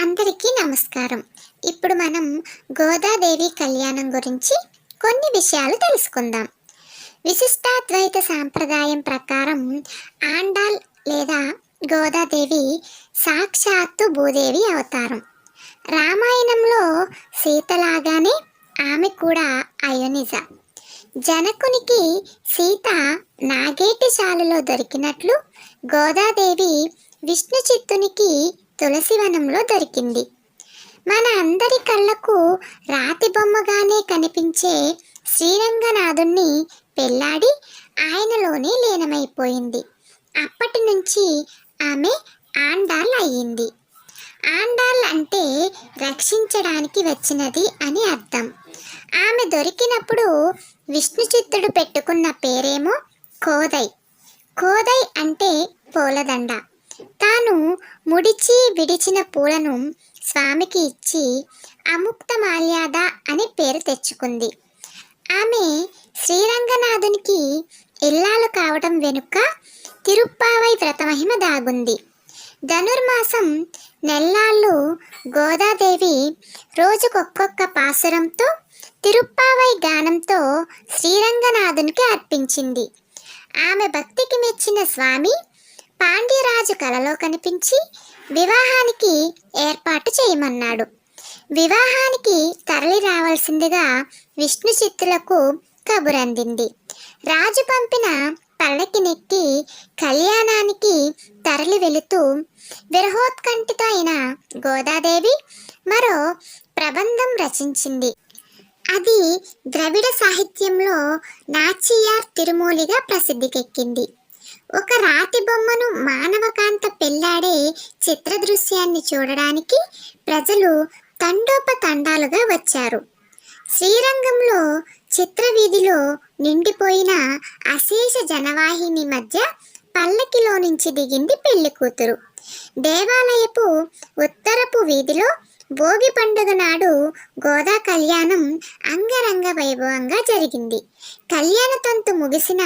అందరికీ నమస్కారం. ఇప్పుడు మనం గోదాదేవి కళ్యాణం గురించి కొన్ని విషయాలు తెలుసుకుందాం. విశిష్టాద్వైత సాంప్రదాయం ప్రకారం ఆండాల్ లేదా గోదాదేవి సాక్షాత్తు భూదేవి అవతారం. రామాయణంలో సీతలాగానే ఆమె కూడా అయోనిజ. జనకునికి సీత నాగేటిశాలలో దొరికినట్లు గోదాదేవి విష్ణు చిత్తునికి తులసివనంలో దొరికింది. మన అందరి కళ్ళకు రాతి బొమ్మగానే కనిపించే శ్రీరంగనాథుణ్ణి పెళ్ళాడి ఆయనలోనే లీనమైపోయింది. అప్పటి నుంచి ఆమె ఆండాల్ అయ్యింది. ఆండాల్ అంటే రక్షించడానికి వచ్చినది అని అర్థం. ఆమె దొరికినప్పుడు విష్ణుచిత్తుడు పెట్టుకున్న పేరేమో కోదై. కోదై అంటే పూలదండ. తాను ముడిచి విడిచిన పూలను స్వామికి ఇచ్చి అముక్త మాల్యాద అని పేరు తెచ్చుకుంది. ఆమె శ్రీరంగనాథునికి ఇల్లాలు కావడం వెనుక తిరుప్పావై వ్రతమహిమ దాగుంది. ధనుర్మాసం నెల్లాళ్ళు గోదాదేవి రోజుకొక్కొక్క పాసురంతో తిరుప్పావై గానంతో శ్రీరంగనాథునికి అర్పించింది. ఆమె భక్తికి మెచ్చిన స్వామి పాండ్యరాజు కలలో కనిపించి వివాహానికి ఏర్పాటు చేయమన్నాడు. వివాహానికి తరలి రావాల్సిందిగా విష్ణు చిత్తులకు కబురందింది. రాజు పంపిన పల్లకి నెక్కి కళ్యాణానికి తరలి వెళుతూ విరహోత్కంఠిత అయిన గోదాదేవి మరో ప్రబంధం రచించింది. అది ద్రవిడ సాహిత్యంలో నాచియార్ తిరుమూలిగా ప్రసిద్ధికెక్కింది. ఒక రాతి బొమ్మను మానవకాంత పెళ్ళాడే చిత్ర దృశ్యాన్ని చూడడానికి ప్రజలు తండోపతండాలుగా వచ్చారు. శ్రీరంగంలో చిత్రవీధిలో నిండిపోయిన అశేష జనవాహిని మధ్య పల్లకిలో నుంచి దిగింది పెళ్ళి కూతురు. దేవాలయపు ఉత్తరపు వీధిలో భోగి పండుగ నాడు గోదా కళ్యాణం అంగరంగ వైభవంగా జరిగింది. కళ్యాణ తంతు ముగిసిన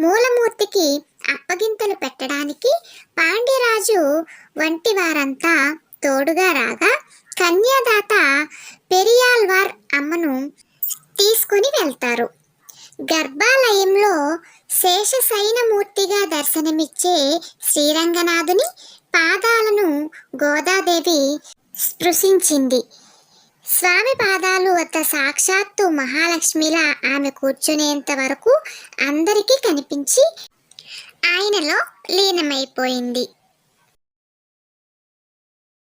మూలమూర్తికి అప్పగింతలు పెట్టడానికి పాండ్యరాజు వంటి వారంతా తోడుగా రాగా కన్యాదాత పెరియాల్వార్ అమ్మను తీసుకుని వెళ్తారు. గర్భాలయంలో శేషశైనమూర్తిగా దర్శనమిచ్చే శ్రీరంగనాథుని పాదాలను గోదాదేవి స్పృశించింది. స్వామి పాదాలు అత సాక్షాత్తు మహాలక్ష్మిలా ఆమె కూర్చునేంత వరకు అందరికీ కనిపించి ఆయనలో లీనమైపోయింది.